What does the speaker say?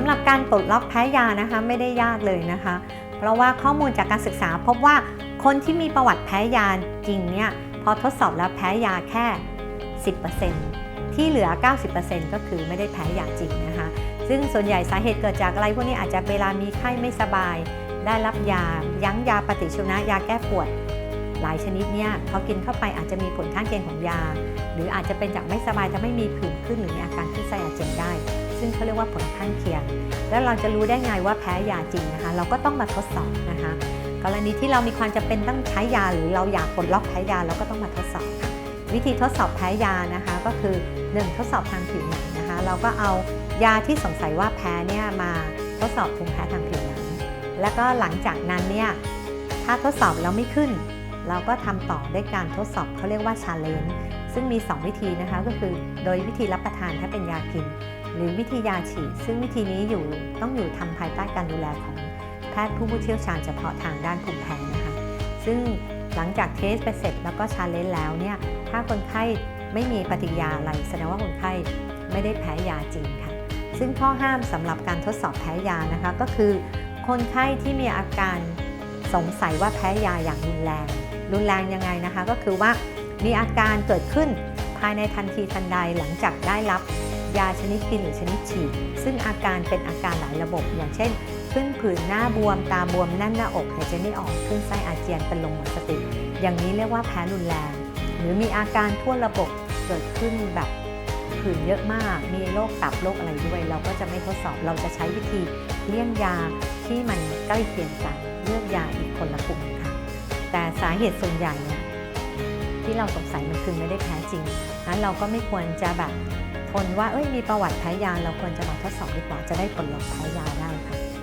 ำหรับการปลดล็อกแพ้ยานะคะไม่ได้ยากเลยนะคะ เพราะว่าข้อมูลจากการศึกษาพบว่าคนที่มีประวัติแพ้ยาจริงเนี่ยพอทดสอบแล้วแพ้ยาแค่ 10%ที่เหลือ 90%ก็คือไม่ได้แพ้ยาจริงนะคะ ซึ่งส่วนใหญ่สาเหตุเกิดจากอะไรพวกนี้อาจจะเวลามีไข้ไม่สบาย ได้รับยา ยั้งยาปฏิชีวนะยาแก้ปวด หลายชนิดเนี่ยพอกินเข้าไปอาจจะมีผลข้างเคียงของยา หรืออาจจะเป็นจากไม่สบายจะไม่มีผื่นขึ้นหรือมีอาการขึ้นไส้อาเจียนได้ ซึ่งเขาเรียกว่าผลข้างเคียง แล้วเราจะรู้ได้ไงว่าแพ้ยาจริงนะคะ เราก็ต้องมาทดสอบนะคะ กรณีที่เรามีความจำเป็นต้องใช้ยาหรือเราอยากปลดล็อกแพ้ยาเราก็ต้องมาทดสอบค่ะวิธีทดสอบแพ้ยานะคะก็คือ 1. ทดสอบทางผิวหนังนะคะ เราก็เอายาที่สงสัยว่าแพ้เนี่ยมาทดสอบภูมิแพ้ทางผิวหนังแล้วก็หลังจากนั้นเนี่ยถ้าทดสอบแล้วไม่ขึ้น เราก็ทำต่อด้วยการทดสอบเขาเรียกว่าชาเลนจ์ซึ่งมี 2 วิธีนะคะก็คือโดยวิธีรับประทานถ้าเป็นยากิน หรือวิธียาฉีด ซึ่งวิธีนี้อยู่ต้องอยู่ทำภายใต้การดูแลของแพทย์ผู้เชี่ยวชาญเฉพาะทางด้านภูมิแพ้นะคะ ซึ่งหลังจากเทสไปเสร็จแล้วก็ชาเลนจ์แล้วเนี่ยถ้าคนไข้ไม่มีปฏิกิริยาอะไรแสดงว่าคนไข้ไม่ได้แพ้ยาจริงค่ะ ซึ่งข้อห้ามสำหรับการทดสอบแพ้ยานะคะก็คือ คนไข้ที่มีอาการสงสัยว่าแพ้ยาอย่างรุนแรง รุนแรงยังไงนะคะ ก็คือว่ามีอาการเกิดขึ้นภายในทันทีทันใดหลังจากได้รับ ยาชนิดกินหรือชนิดฉีด ซึ่งอาการเป็นอาการหลายระบบ อย่างเช่น ขึ้นผื่นหน้าบวมตาบวมแน่นหน้าอกหายใจไม่ออกขึ้นไส้อาเจียนเป็นลมหมดสติ อย่างนี้เรียกว่าแพ้รุนแรง หรือมีอาการทั่วระบบเกิดขึ้นแบบผื่นเยอะมาก มีโรคตับโรคอะไรด้วย เราก็จะไม่ทดสอบ เราจะใช้วิธีเลี่ยงยาที่มันใกล้เคียงกัน เลือกยาอีกคนละกลุ่มค่ะ แต่สาเหตุส่วนใหญ่เนี่ยที่เราสงสัยมันคือไม่ได้แพ้จริง นั้นเราก็ไม่ควรจะแบบทนว่าเอ้ยมีประวัติแพ้ยาเราควรจะมาทดสอบดีกว่าจะได้ผลลดแพ้ยาได้ค่ะ